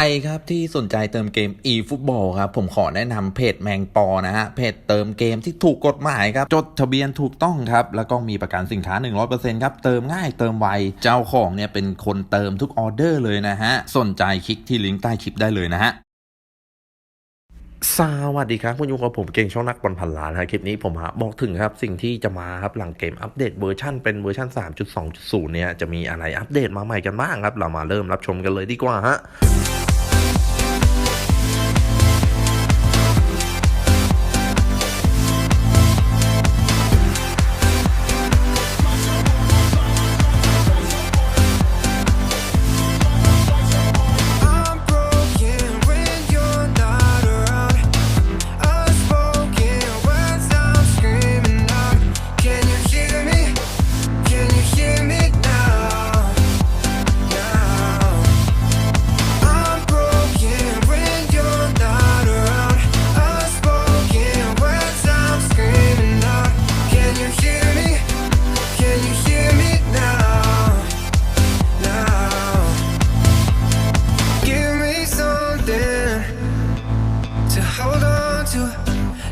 รครับที่สนใจเติมเกม eFootball ครับผมขอแนะนำเพจแมงปอนะฮะเพจเติมเกมที่ถูกกฎหมายครับจดทะเบียนถูกต้องครับแล้วก็มีประกันสินค้า 100%ครับเติมง่ายเติมไวเจ้าของเนี่ยเป็นคนเติมทุกออเดอร์เลยนะฮะสนใจคลิกที่ลิงก์ใต้คลิปได้เลยนะฮะสวัสดีครับคุณอยู่กับผมเก่งช่องนักบอลพันล้านนะครับคลิปนี้ผมหาบอกถึงครับสิ่งที่จะมาครับหลังเกมอัปเดตเวอร์ชันเป็นเวอร์ชัน3.2.0 เนี่ยจะมีอะไรอัปเดตมาใหม่กันบ้างครับ เรามาเริ่มรับชมกันเลยดีกว่าฮะ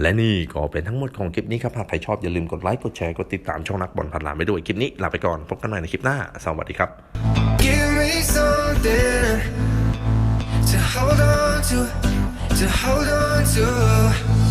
และนี่ก็เป็นทั้งหมดของคลิปนี้ครับ หากใครชอบอย่าลืมกดไลค์ กดแชร์ กดติดตามช่องนักบอลพันล้านไปด้วย คลิปนี้ลาไปก่อน พบกันใหม่ในคลิปหน้า สวัสดีครับ Give me something to hold on to, to hold on to.